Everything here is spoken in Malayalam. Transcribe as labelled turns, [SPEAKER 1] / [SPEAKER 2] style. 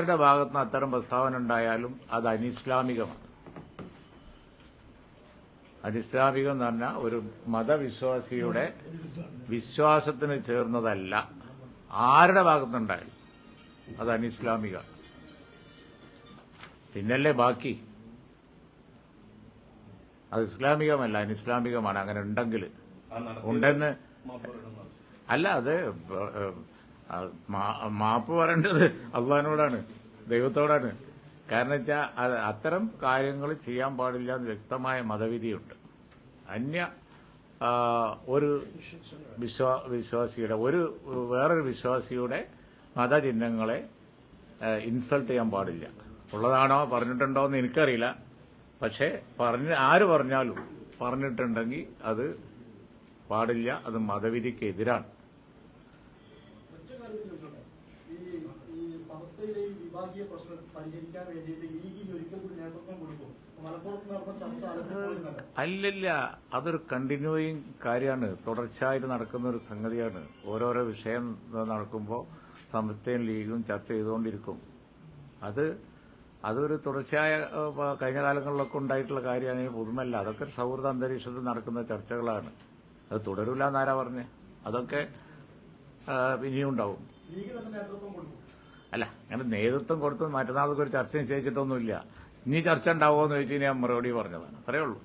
[SPEAKER 1] ആരുടെ ഭാഗത്തുനിന്ന് അത്തരം പ്രസ്താവന ഉണ്ടായാലും അത് അനിസ്ലാമികമാണ്. അനിസ്ലാമികം എന്ന് പറഞ്ഞാൽ ഒരു മതവിശ്വാസിയുടെ വിശ്വാസത്തിന് ചേർന്നതല്ല. ആരുടെ ഭാഗത്തുണ്ടായാലും അത് അനിസ്ലാമിക പിന്നല്ലേ ബാക്കി? അത് ഇസ്ലാമികമല്ല അനിസ്ലാമികമാണ്. അങ്ങനെ ഉണ്ടെങ്കിൽ ഉണ്ടെന്ന് അല്ല അത് മാപ്പ് പറയേണ്ടത് അള്ളഹാനോടാണ് ദൈവത്തോടാണ്. കാരണം വെച്ചാൽ അത്തരം കാര്യങ്ങൾ ചെയ്യാൻ പാടില്ല എന്ന് വ്യക്തമായ മതവിധിയുണ്ട്. അന്യ ഒരു വിശ്വാ വിശ്വാസിയുടെ ഒരു വേറൊരു വിശ്വാസിയുടെ മതചിഹ്നങ്ങളെ ഇൻസൾട്ട് ചെയ്യാൻ പാടില്ല. ഉള്ളതാണോ പറഞ്ഞിട്ടുണ്ടോ എന്ന് എനിക്കറിയില്ല. പക്ഷേ പറഞ്ഞ് ആര് പറഞ്ഞാലും പറഞ്ഞിട്ടുണ്ടെങ്കിൽ അത് പാടില്ല അത് മതവിധിക്ക്
[SPEAKER 2] ചോദിച്ചോട്ടെ? ഈ ഈ സംസ്ഥയിലെ ഈ വിഭാഗീയ പ്രശ്നം പരിഹരിക്കാൻ വേണ്ടിയിട്ട് ലീഗിന് ഒരിക്കൽ കൂടി നേതൃത്വം കൊടുക്കും. മലപ്പുറത്ത് നടന്ന ചർച്ച അലസിപ്പോയിരുന്നല്ലോ
[SPEAKER 1] അല്ലല്ല അതൊരു കണ്ടിന്യൂയിങ് കാര്യമാണ്. തുടർച്ചയായിട്ട് നടക്കുന്ന ഒരു സംഗതിയാണ്. ഓരോരോ വിഷയം നടക്കുമ്പോൾ സംസ്ഥയും ലീഗും ചർച്ച ചെയ്തുകൊണ്ടിരിക്കും. അത് അതൊരു തുടർച്ചയായ കഴിഞ്ഞ കാലങ്ങളിലൊക്കെ ഉണ്ടായിട്ടുള്ള കാര്യമാണ്. പുതുമല്ല. അതൊക്കെ ഒരു സൗഹൃദ അന്തരീക്ഷത്തിൽ നടക്കുന്ന ചർച്ചകളാണ്. അത് തുടരില്ല എന്നാരാ പറഞ്ഞ്? അതൊക്കെ ഇനിയും ഉണ്ടാവും അല്ല അങ്ങനെ നേതൃത്വം കൊടുത്ത് മറ്റന്നാൾക്ക് ഒരു ചർച്ച നിശ്ചയിച്ചിട്ടൊന്നുമില്ല ഇനി ചർച്ച ഉണ്ടാവുമോ എന്ന് ചോദിച്ചു ഞാൻ മറുപടി പറഞ്ഞതാണ്. അത്രയേ ഉള്ളൂ.